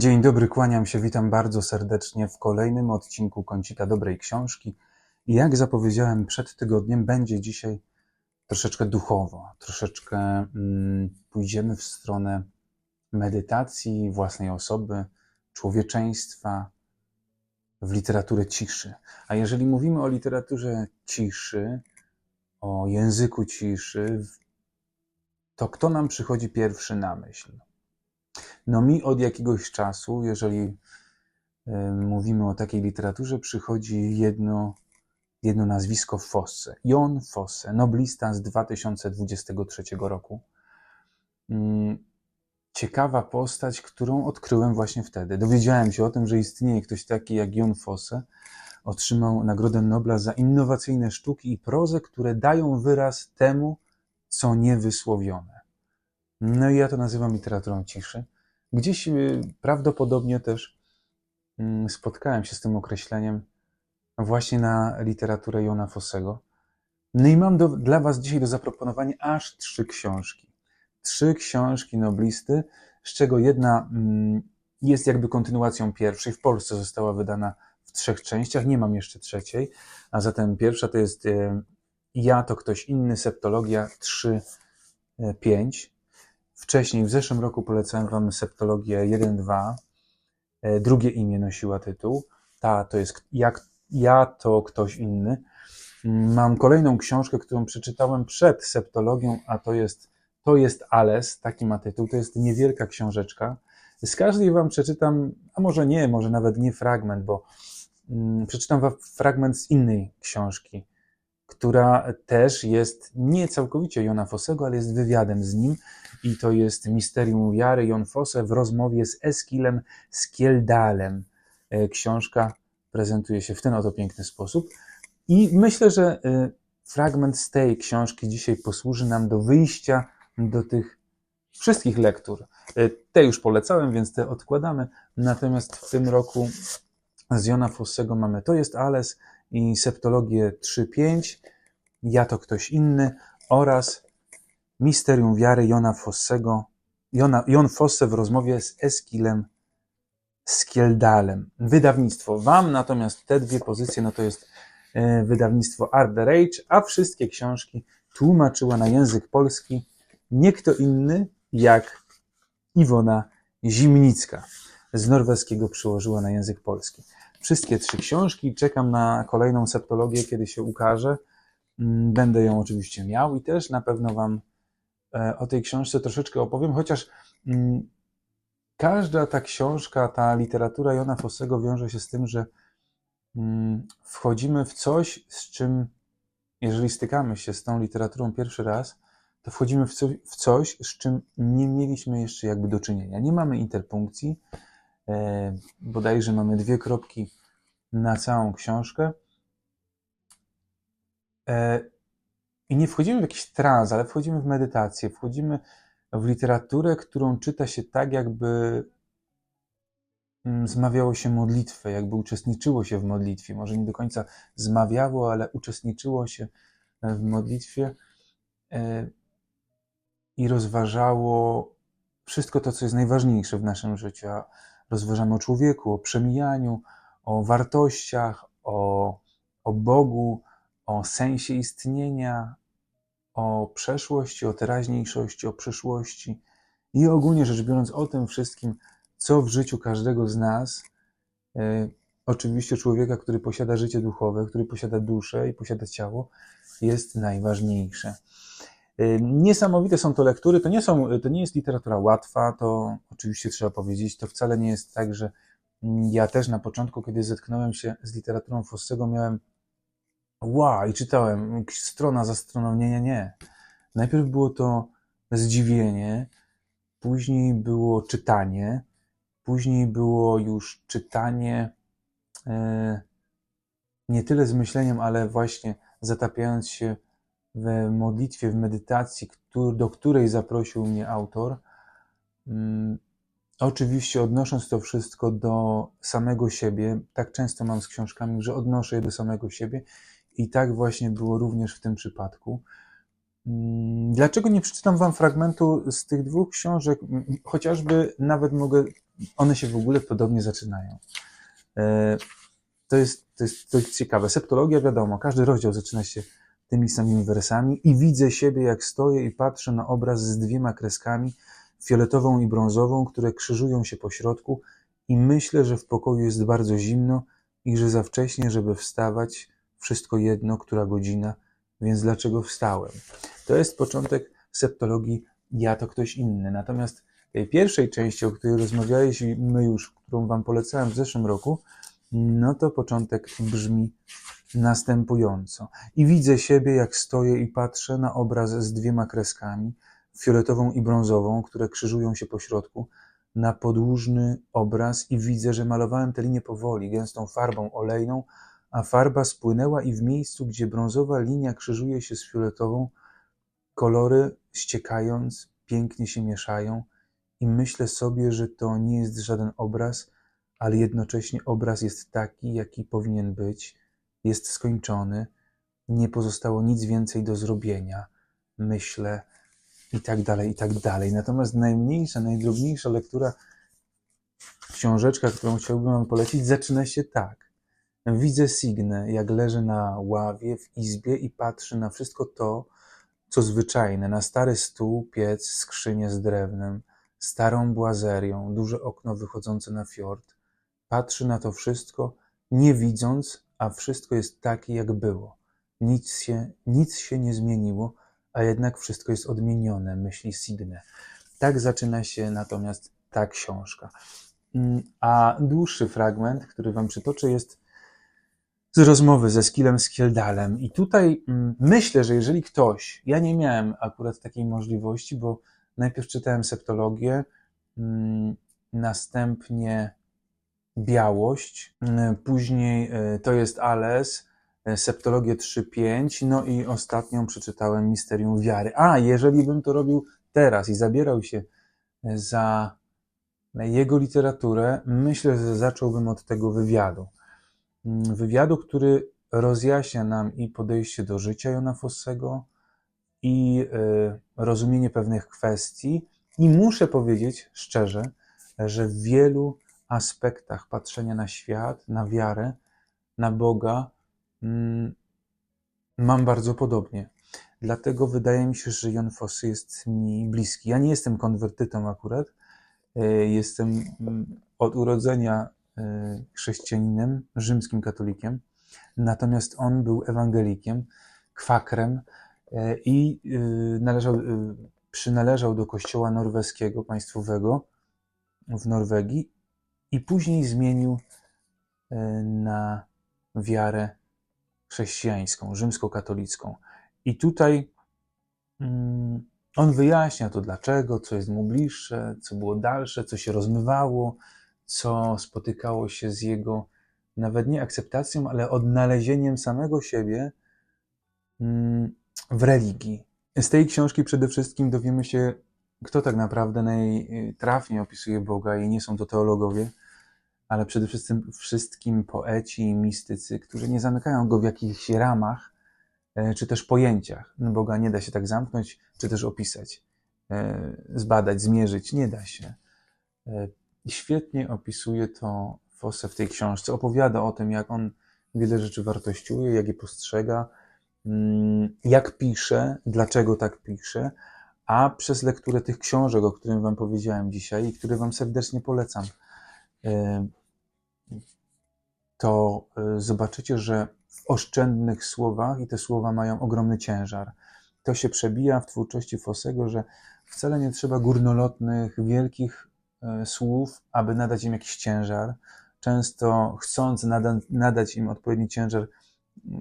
Dzień dobry, kłaniam się, witam bardzo serdecznie w kolejnym odcinku Kącika Dobrej Książki. Jak zapowiedziałem przed tygodniem, będzie dzisiaj troszeczkę duchowo, troszeczkę mm, pójdziemy w stronę medytacji własnej osoby, człowieczeństwa, w literaturę ciszy. A jeżeli mówimy o literaturze ciszy, o języku ciszy, to kto nam przychodzi pierwszy na myśl? No mi od jakiegoś czasu, jeżeli y, mówimy o takiej literaturze, przychodzi jedno, jedno nazwisko Fosse. Jon Fosse, noblista z 2023 roku. Mm, Ciekawa postać, którą odkryłem właśnie wtedy. Dowiedziałem się o tym, że istnieje ktoś taki jak Jon Fosse. Otrzymał Nagrodę Nobla za innowacyjne sztuki i prozę, które dają wyraz temu, co niewysłowione. No i ja to nazywam literaturą ciszy. Gdzieś y, prawdopodobnie też mm, spotkałem się z tym określeniem właśnie na literaturę Jona Fossego. No i mam do, dla Was dzisiaj do zaproponowania aż trzy książki. Trzy książki noblisty, z czego jedna mm, jest jakby kontynuacją pierwszej. W Polsce została wydana w trzech częściach, nie mam jeszcze trzeciej, a zatem pierwsza to jest y, Ja to ktoś inny, Septologia 3-5. Wcześniej, w zeszłym roku polecałem Wam septologię 1-2. E, drugie imię nosiła tytuł. Ta to jest jak, Ja to ktoś inny. Mm, Mam kolejną książkę, którą przeczytałem przed septologią, a to jest To jest Ales, taki ma tytuł. To jest niewielka książeczka. Z każdej Wam przeczytam, a może nie, może nawet nie fragment, bo mm, przeczytam Wam fragment z innej książki, która też jest nie całkowicie Jona Fossego, ale jest wywiadem z nim i to jest Misterium Wiary Jon Fosse w rozmowie z Eskilem Skieldalem. E, Książka prezentuje się w ten oto piękny sposób i myślę, że e, fragment z tej książki dzisiaj posłuży nam do wyjścia do tych wszystkich lektur. E, Te już polecałem, więc te odkładamy. Natomiast w tym roku z Jona Fossego mamy To jest Ales i Septologię 3.5, Ja to ktoś inny oraz Misterium wiary Jona Fossego, Jona, Jon Fosse w rozmowie z Eskilem Skieldalem. Wydawnictwo Wam, natomiast te dwie pozycje, no to jest e, wydawnictwo Art the Rage, a wszystkie książki tłumaczyła na język polski nie kto inny jak Iwona Zimnicka. Z norweskiego przyłożyła na język polski. Wszystkie trzy książki, czekam na kolejną septologię, kiedy się ukaże. Mm, Będę ją oczywiście miał i też na pewno Wam e, o tej książce troszeczkę opowiem, chociaż mm, każda ta książka, ta literatura Jona Fossego wiąże się z tym, że mm, wchodzimy w coś, z czym, jeżeli stykamy się z tą literaturą pierwszy raz, to wchodzimy w coś, w coś, z czym nie mieliśmy jeszcze jakby do czynienia. Nie mamy interpunkcji, bodajże mamy dwie kropki na całą książkę. E, I nie wchodzimy w jakiś trans, ale wchodzimy w medytację, wchodzimy w literaturę, którą czyta się tak, jakby mm, zmawiało się modlitwę, jakby uczestniczyło się w modlitwie. Może nie do końca zmawiało, ale uczestniczyło się w modlitwie e, i rozważało wszystko to, co jest najważniejsze w naszym życiu. A Rozważamy o człowieku, o przemijaniu, o wartościach, o, o Bogu, o sensie istnienia, o przeszłości, o teraźniejszości, o przyszłości i ogólnie rzecz biorąc o tym wszystkim, co w życiu każdego z nas, e, oczywiście człowieka, który posiada życie duchowe, który posiada duszę i posiada ciało, jest najważniejsze. E, Niesamowite są to lektury, to nie, są, to nie jest literatura łatwa, to oczywiście trzeba powiedzieć, to wcale nie jest tak, że mm, ja też na początku, kiedy zetknąłem się z literaturą Fossego, miałem wow, i czytałem. Strona za stroną, nie, nie, nie. Najpierw było to zdziwienie, później było czytanie, później było już czytanie e, nie tyle z myśleniem, ale właśnie zatapiając się w modlitwie, w medytacji, do której zaprosił mnie autor. Mm, Oczywiście odnosząc to wszystko do samego siebie, tak często mam z książkami, że odnoszę je do samego siebie i tak właśnie było również w tym przypadku. Mm, Dlaczego nie przeczytam Wam fragmentu z tych dwóch książek? Mm, Chociażby nawet mogę one się w ogóle podobnie zaczynają. E, To jest, to jest, to jest ciekawe. Septologia, wiadomo, każdy rozdział zaczyna się tymi samymi wersami i widzę siebie, jak stoję i patrzę na obraz z dwiema kreskami, fioletową i brązową, które krzyżują się po środku i myślę, że w pokoju jest bardzo zimno i że za wcześnie, żeby wstawać, wszystko jedno, która godzina, więc dlaczego wstałem? To jest początek septologii ja to ktoś inny. Natomiast tej pierwszej części, o której rozmawialiśmy już, którą Wam polecałem w zeszłym roku, no to początek brzmi następująco. I widzę siebie, jak stoję i patrzę na obraz z dwiema kreskami, fioletową i brązową, które krzyżują się po środku, na podłużny obraz i widzę, że malowałem te linie powoli, gęstą farbą olejną, a farba spłynęła i w miejscu, gdzie brązowa linia krzyżuje się z fioletową, kolory ściekając, pięknie się mieszają i myślę sobie, że to nie jest żaden obraz, ale jednocześnie obraz jest taki, jaki powinien być, jest skończony, nie pozostało nic więcej do zrobienia, myślę i tak dalej, i tak dalej. Natomiast najmniejsza, najdrobniejsza lektura, książeczka, którą chciałbym Wam polecić, zaczyna się tak. Widzę Signę, jak leży na ławie w izbie i patrzy na wszystko to, co zwyczajne, na stary stół, piec, skrzynię z drewnem, starą błazerią, duże okno wychodzące na fiord. Patrzy na to wszystko, nie widząc, a wszystko jest takie, jak było. Nic się, nic się nie zmieniło, a jednak wszystko jest odmienione, myśli Signe. Tak zaczyna się natomiast ta książka. Mm, A dłuższy fragment, który Wam przytoczę, jest z rozmowy ze Skillem Skieldalem. I tutaj mm, myślę, że jeżeli ktoś, ja nie miałem akurat takiej możliwości, bo najpierw czytałem septologię, mm, następnie białość, mm, później y, to jest Ales, y, septologię 3.5, no i ostatnią przeczytałem Misterium Wiary. A, jeżeli bym to robił teraz i zabierał się za jego literaturę, myślę, że zacząłbym od tego wywiadu. Mm, Wywiadu, który rozjaśnia nam i podejście do życia Jona Fossego, i rozumienie pewnych kwestii. I muszę powiedzieć szczerze, że w wielu aspektach patrzenia na świat, na wiarę, na Boga, mm, mam bardzo podobnie. Dlatego wydaje mi się, że Jon Fossy jest mi bliski. Ja nie jestem konwertytą akurat. Y, Jestem mm, od urodzenia y, chrześcijaninem, rzymskim katolikiem. Natomiast on był ewangelikiem, kwakrem y, i należał, przynależał do kościoła norweskiego, państwowego w Norwegii i później zmienił y, na wiarę chrześcijańską, rzymskokatolicką. I tutaj mm, on wyjaśnia to dlaczego, co jest mu bliższe, co było dalsze, co się rozmywało, co spotykało się z jego nawet nie akceptacją, ale odnalezieniem samego siebie mm, w religii. Z tej książki przede wszystkim dowiemy się, kto tak naprawdę najtrafniej opisuje Boga i nie są to teologowie, ale przede wszystkim, wszystkim poeci i mistycy, którzy nie zamykają go w jakichś ramach e, czy też pojęciach. No, Boga nie da się tak zamknąć, czy też opisać, e, zbadać, zmierzyć. Nie da się. E, Świetnie opisuje to Fosse w tej książce. Opowiada o tym, jak on wiele rzeczy wartościuje, jak je postrzega, mm, jak pisze, dlaczego tak pisze, a przez lekturę tych książek, o których Wam powiedziałem dzisiaj i które Wam serdecznie polecam, e, to e, zobaczycie, że w oszczędnych słowach, i te słowa mają ogromny ciężar, to się przebija w twórczości Fossego, że wcale nie trzeba górnolotnych, wielkich e, słów, aby nadać im jakiś ciężar. Często chcąc nada, nadać im odpowiedni ciężar,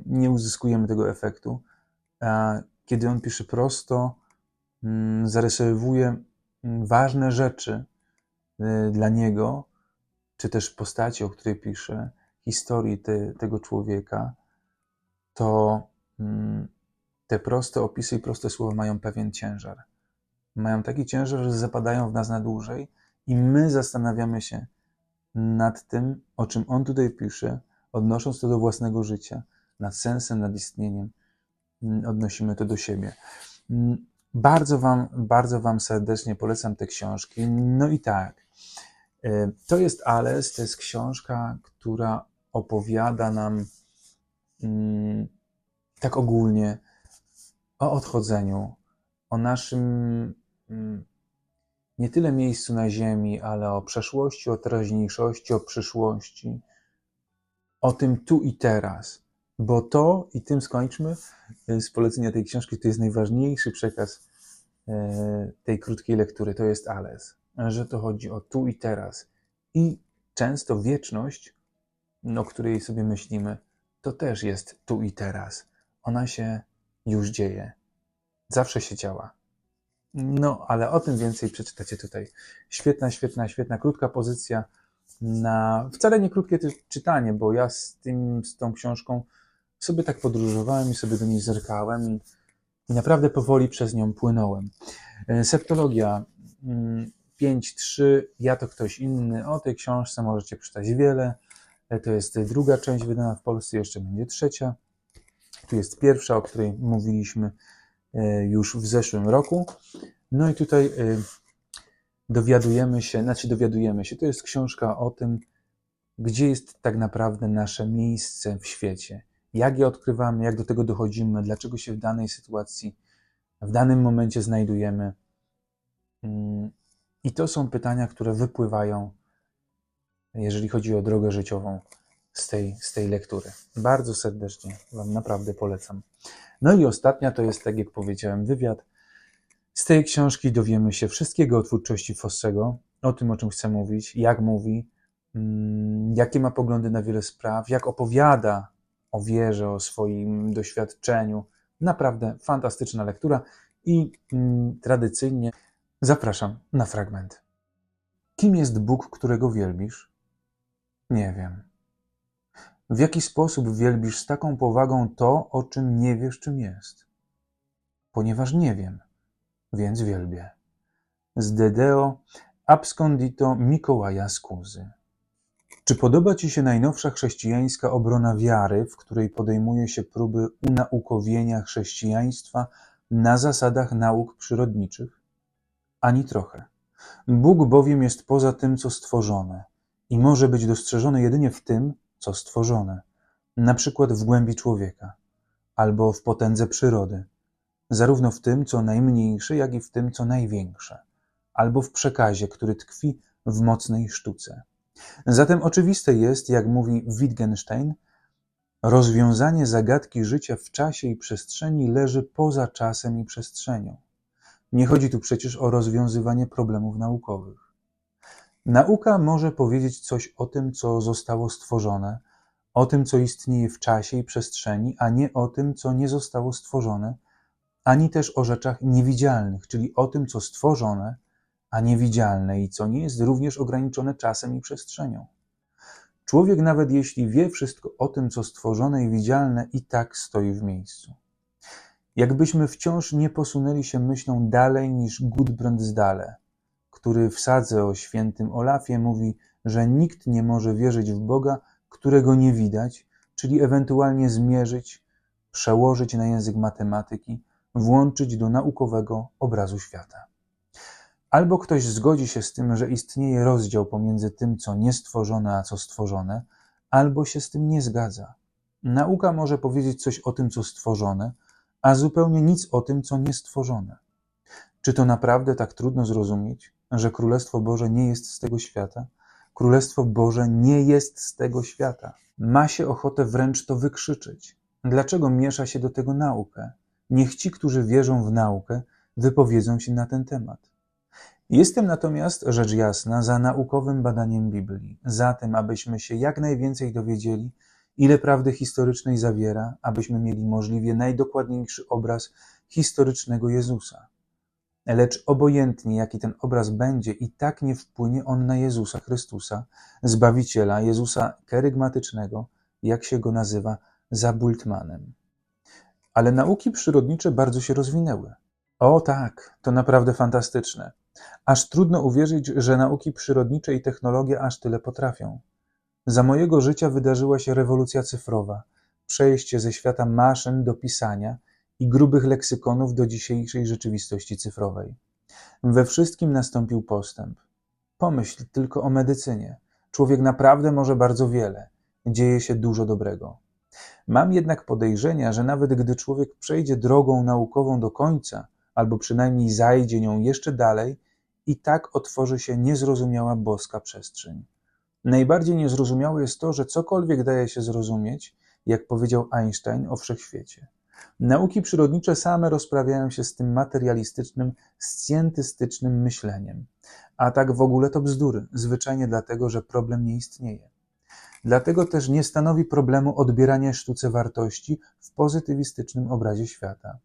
nie uzyskujemy tego efektu. A kiedy on pisze prosto, zarysowuje mm, ważne rzeczy y, dla niego, czy też postaci, o której pisze, historii te, tego człowieka, to mm, te proste opisy i proste słowa mają pewien ciężar. Mają taki ciężar, że zapadają w nas na dłużej i my zastanawiamy się nad tym, o czym on tutaj pisze, odnosząc to do własnego życia, nad sensem, nad istnieniem, mm, odnosimy to do siebie. Bardzo wam, bardzo wam serdecznie polecam te książki. No i tak, Y, to jest Ales, to jest książka, która opowiada nam mm, tak ogólnie o odchodzeniu, o naszym mm, nie tyle miejscu na ziemi, ale o przeszłości, o teraźniejszości, o przyszłości, o tym tu i teraz. Bo to, i tym skończmy, y, z polecenia tej książki, to jest najważniejszy przekaz y, tej krótkiej lektury, to jest Ales, że to chodzi o tu i teraz. I często wieczność, o której sobie myślimy, to też jest tu i teraz. Ona się już dzieje. Zawsze się działa. No, ale o tym więcej przeczytacie tutaj. Świetna, świetna, świetna, krótka pozycja na wcale nie krótkie czytanie, bo ja z, tym, z tą książką sobie tak podróżowałem i sobie do niej zerkałem i, i naprawdę powoli przez nią płynąłem. E, septologia 5.3, mm, ja to ktoś inny. O tej książce możecie przeczytać wiele. E, to jest druga część wydana w Polsce, jeszcze będzie trzecia. Tu jest pierwsza, o której mówiliśmy e, już w zeszłym roku. No i tutaj dowiadujemy się, znaczy dowiadujemy się, to jest książka o tym, gdzie jest tak naprawdę nasze miejsce w świecie, jak je odkrywamy, jak do tego dochodzimy, dlaczego się w danej sytuacji, w danym momencie znajdujemy. Mm, I to są pytania, które wypływają, jeżeli chodzi o drogę życiową z tej, z tej lektury. Bardzo serdecznie Wam naprawdę polecam. No i ostatnia to jest, tak jak powiedziałem, wywiad z tej książki dowiemy się wszystkiego o twórczości Fossego, o tym, o czym chce mówić, jak mówi, mm, jakie ma poglądy na wiele spraw, jak opowiada o wierze, o swoim doświadczeniu. Naprawdę fantastyczna lektura i mm, tradycyjnie zapraszam na fragment. Kim jest Bóg, którego wielbisz? Nie wiem. W jaki sposób wielbisz z taką powagą to, o czym nie wiesz, czym jest? Ponieważ nie wiem więc wielbię. Z Dedeo abscondito Mikołaja Skuzy. Czy podoba Ci się najnowsza chrześcijańska obrona wiary, w której podejmuje się próby unaukowienia chrześcijaństwa na zasadach nauk przyrodniczych? Ani trochę. Bóg bowiem jest poza tym, co stworzone i może być dostrzeżony jedynie w tym, co stworzone, na przykład w głębi człowieka albo w potędze przyrody zarówno w tym, co najmniejsze, jak i w tym, co największe, albo w przekazie, który tkwi w mocnej sztuce. Zatem oczywiste jest, jak mówi Wittgenstein, rozwiązanie zagadki życia w czasie i przestrzeni leży poza czasem i przestrzenią. Nie chodzi tu przecież o rozwiązywanie problemów naukowych. Nauka może powiedzieć coś o tym, co zostało stworzone, o tym, co istnieje w czasie i przestrzeni, a nie o tym, co nie zostało stworzone, ani też o rzeczach niewidzialnych, czyli o tym, co stworzone, a niewidzialne i co nie jest również ograniczone czasem i przestrzenią. Człowiek, nawet jeśli wie wszystko o tym, co stworzone i widzialne, i tak stoi w miejscu. Jakbyśmy wciąż nie posunęli się myślą dalej niż Gudbrand Zdale, który w sadze o świętym Olafie mówi, że nikt nie może wierzyć w Boga, którego nie widać, czyli ewentualnie zmierzyć, przełożyć na język matematyki, włączyć do naukowego obrazu świata. Albo ktoś zgodzi się z tym, że istnieje rozdział pomiędzy tym, co niestworzone, a co stworzone, albo się z tym nie zgadza. Nauka może powiedzieć coś o tym, co stworzone, a zupełnie nic o tym, co niestworzone. Czy to naprawdę tak trudno zrozumieć, że Królestwo Boże nie jest z tego świata? Królestwo Boże nie jest z tego świata. Ma się ochotę wręcz to wykrzyczeć. Dlaczego miesza się do tego naukę? Niech ci, którzy wierzą w naukę, wypowiedzą się na ten temat. Jestem natomiast, rzecz jasna, za naukowym badaniem Biblii, za tym, abyśmy się jak najwięcej dowiedzieli, ile prawdy historycznej zawiera, abyśmy mieli możliwie najdokładniejszy obraz historycznego Jezusa. Lecz obojętnie jaki ten obraz będzie, i tak nie wpłynie on na Jezusa Chrystusa, Zbawiciela, Jezusa kerygmatycznego, jak się go nazywa, za Bultmanem. Ale nauki przyrodnicze bardzo się rozwinęły. O tak, to naprawdę fantastyczne. Aż trudno uwierzyć, że nauki przyrodnicze i technologia aż tyle potrafią. Za mojego życia wydarzyła się rewolucja cyfrowa, przejście ze świata maszyn do pisania i grubych leksykonów do dzisiejszej rzeczywistości cyfrowej. We wszystkim nastąpił postęp. Pomyśl tylko o medycynie. Człowiek naprawdę może bardzo wiele. Dzieje się dużo dobrego. Mam jednak podejrzenia, że nawet gdy człowiek przejdzie drogą naukową do końca, albo przynajmniej zajdzie nią jeszcze dalej, i tak otworzy się niezrozumiała boska przestrzeń. Najbardziej niezrozumiałe jest to, że cokolwiek daje się zrozumieć, jak powiedział Einstein o wszechświecie. Nauki przyrodnicze same rozprawiają się z tym materialistycznym, scjentystycznym myśleniem. A tak w ogóle to bzdury, zwyczajnie dlatego, że problem nie istnieje. Dlatego też nie stanowi problemu odbieranie sztuce wartości w pozytywistycznym obrazie świata.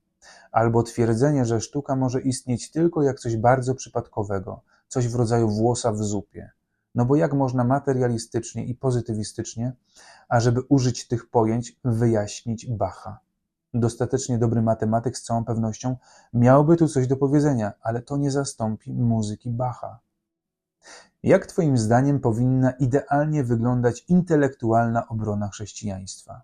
Albo twierdzenie, że sztuka może istnieć tylko jak coś bardzo przypadkowego, coś w rodzaju włosa w zupie. No bo jak można materialistycznie i pozytywistycznie, ażeby użyć tych pojęć, wyjaśnić Bacha? Dostatecznie dobry matematyk z całą pewnością miałby tu coś do powiedzenia, ale to nie zastąpi muzyki Bacha. Jak Twoim zdaniem powinna idealnie wyglądać intelektualna obrona chrześcijaństwa?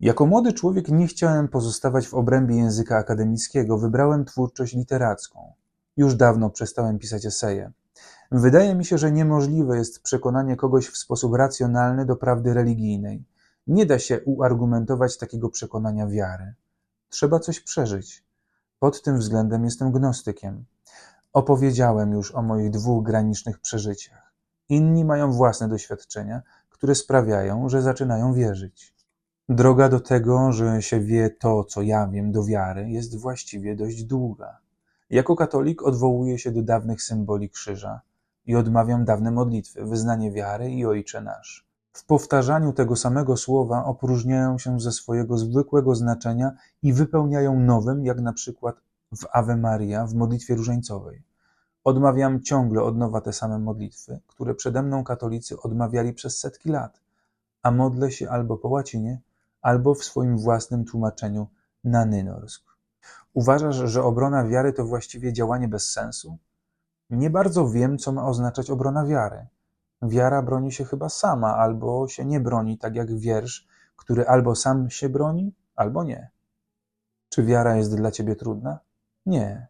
Jako młody człowiek nie chciałem pozostawać w obrębie języka akademickiego, wybrałem twórczość literacką. Już dawno przestałem pisać eseje. Wydaje mi się, że niemożliwe jest przekonanie kogoś w sposób racjonalny do prawdy religijnej. Nie da się uargumentować takiego przekonania wiary. Trzeba coś przeżyć. Pod tym względem jestem gnostykiem. Opowiedziałem już o moich dwóch granicznych przeżyciach. Inni mają własne doświadczenia, które sprawiają, że zaczynają wierzyć. Droga do tego, że się wie to, co ja wiem, do wiary, jest właściwie dość długa. Jako katolik odwołuję się do dawnych symboli krzyża i odmawiam dawne modlitwy, wyznanie wiary i Ojcze Nasz. W powtarzaniu tego samego słowa opróżniają się ze swojego zwykłego znaczenia i wypełniają nowym, jak na przykład w Ave Maria w modlitwie różańcowej. Odmawiam ciągle od nowa te same modlitwy, które przede mną katolicy odmawiali przez setki lat, a modlę się albo po łacinie, albo w swoim własnym tłumaczeniu na nynorsk. Uważasz, że obrona wiary to właściwie działanie bez sensu? Nie bardzo wiem, co ma oznaczać obrona wiary. Wiara broni się chyba sama, albo się nie broni, tak jak wiersz, który albo sam się broni, albo nie. Czy wiara jest dla ciebie trudna? Nie.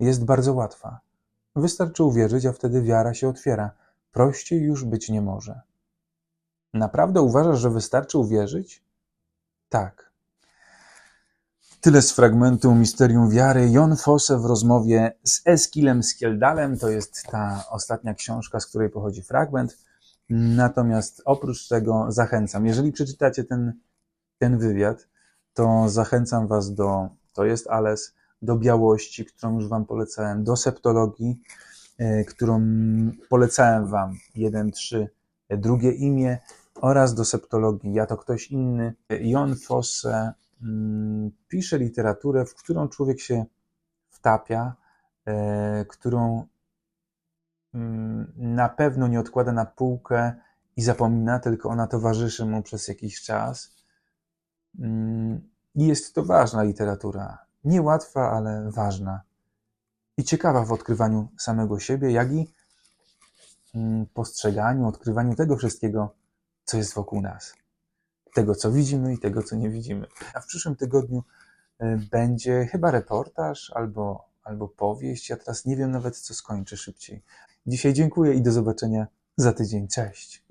Jest bardzo łatwa. Wystarczy uwierzyć, a wtedy wiara się otwiera. Prościej już być nie może. Naprawdę uważasz, że wystarczy uwierzyć? Tak. Tyle z fragmentu Misterium Wiary. Jon Fosse w rozmowie z Eskilem Skieldalem. To jest ta ostatnia książka, z której pochodzi fragment. Natomiast oprócz tego zachęcam, jeżeli przeczytacie ten, ten wywiad, to zachęcam Was do, to jest Ales, do białości, którą już Wam polecałem, do septologii, e, którą polecałem Wam, 1, 3, drugie imię, oraz do septologii, ja to ktoś inny. Jon Fosse mm, pisze literaturę, w którą człowiek się wtapia, e, którą mm, na pewno nie odkłada na półkę i zapomina, tylko ona towarzyszy mu przez jakiś czas. Mm, I jest to ważna literatura. Niełatwa, ale ważna. I ciekawa w odkrywaniu samego siebie, jak i postrzeganiu, odkrywaniu tego wszystkiego, co jest wokół nas. Tego, co widzimy i tego, co nie widzimy. A w przyszłym tygodniu e, będzie chyba reportaż albo, albo powieść. Ja teraz nie wiem nawet, co skończę szybciej. Dzisiaj dziękuję i do zobaczenia za tydzień. Cześć.